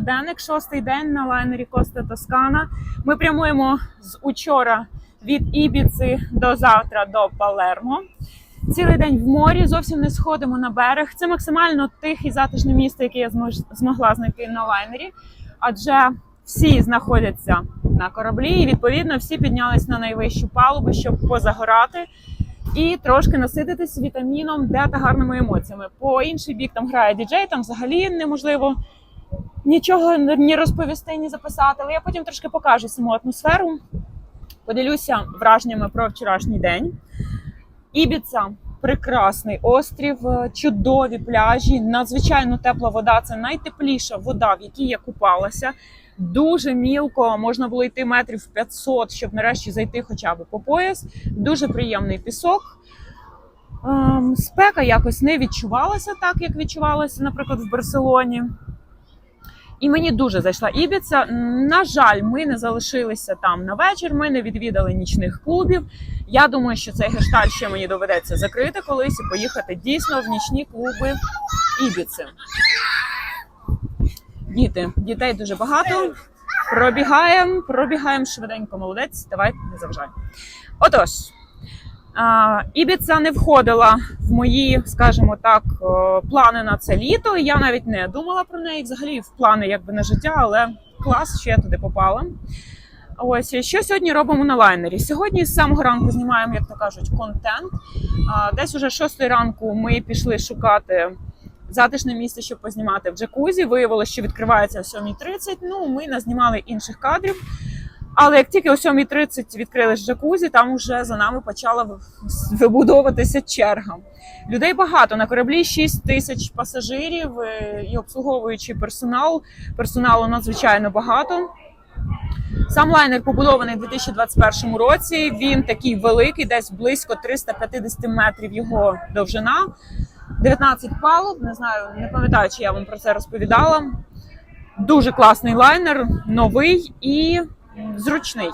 Денник, шостий день на лайнері Коста Тоскана. Ми прямуємо з учора від Ібіци до завтра до Палермо. Цілий день в морі, зовсім не сходимо на берег. Це максимально тихе і затишне місто, яке я змож, змогла знайти на лайнері, адже всі знаходяться на кораблі, і відповідно всі піднялись на найвищу палубу, щоб позагорати і трошки насититись вітаміном, де та гарними емоціями. По інший бік там грає діджей, там взагалі неможливо нічого ні розповісти, ні записати. Але я потім трошки покажу саму атмосферу, поділюся враженнями про вчорашній день. Ібіца прекрасний острів, е, чудові пляжі, надзвичайно тепла вода. Це найтепліша вода, в якій я купалася. Дуже мілко, можна було йти метрів 500, щоб нарешті зайти хоча б по пояс. Дуже приємний пісок. Ем, Спека якось не відчувалася так, як відчувалася, наприклад, в Барселоні. І мені дуже зайшла Ібіца. На жаль, ми не залишилися там на вечір. Ми не відвідали нічних клубів. Я думаю, що цей гешталь ще мені доведеться закрити колись і поїхати дійсно в нічні клуби Ібіци. Діти, дітей дуже багато. Пробігаємо, пробігаємо швиденько. Молодець. Давай, не заважай. Отож. А, Ібіца не входила в мої, скажімо так, е, плани на це літо. Я навіть не думала про неї взагалі в плани якби на життя, але клас, що я туди попала. Ось що сьогодні робимо на лайнері. Сьогодні з самого ранку знімаємо, як то кажуть, контент. Десь уже з 6 ранку ми пішли шукати затишне місце, щоб познімати в джакузі. Виявилося, що відкривається о 7.30. Ну, ми назнімали інших кадрів. Але як тільки о 7.30 відкрили джакузі, там вже за нами почала вибудовуватися черга. Людей багато на кораблі 6 тисяч пасажирів е, і обслуговуючий персонал. Персоналу надзвичайно багато. Сам лайнер побудований у 2021 році. Він такий великий, десь близько 350 метрів його довжина, 19 палуб. Не знаю, не пам'ятаю, чи я вам про це розповідала. Дуже класний лайнер, новий і зручний.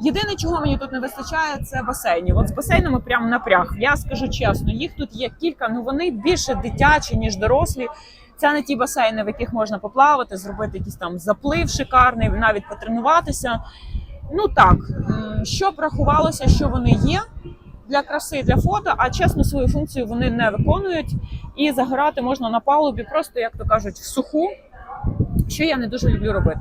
Єдине, чого мені тут не вистачає, це басейнів. От з басейнами прямо напряг. Я скажу чесно, їх тут є кілька, ну вони більше дитячі, ніж дорослі. Це не ті басейни, в яких можна поплавати, зробити якийсь там заплив шикарний, навіть потренуватися. Ну так, м, щоб рахувалося, що вони є для краси, для фото, а чесно, свою функцію вони не виконують. І загорати можна на палубі, просто як то кажуть, в суху. Що я не дуже люблю робити.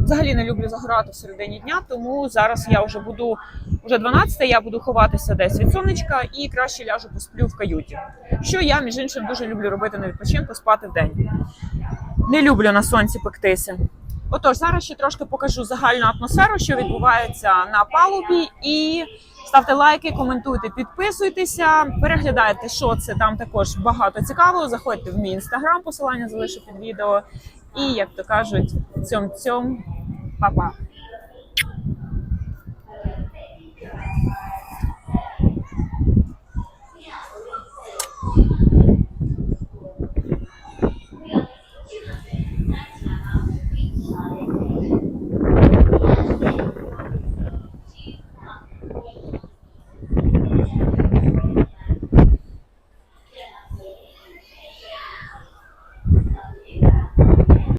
Взагалі не люблю загорати в середині дня, тому зараз я вже буду вже 12, я буду ховатися десь від сонечка і краще ляжу посплю в каюті. Що я, між іншим, дуже люблю робити на відпочинку, спати вдень. Не люблю на сонці пектися. Отож, зараз ще трошки покажу загальну атмосферу, що відбувається на палубі. І ставте лайки, коментуйте, підписуйтеся, переглядайте, що це там також багато цікавого. Заходьте в мій інстаграм, посилання залишу під відео. І як то кажуть, цьом цьом, па-па.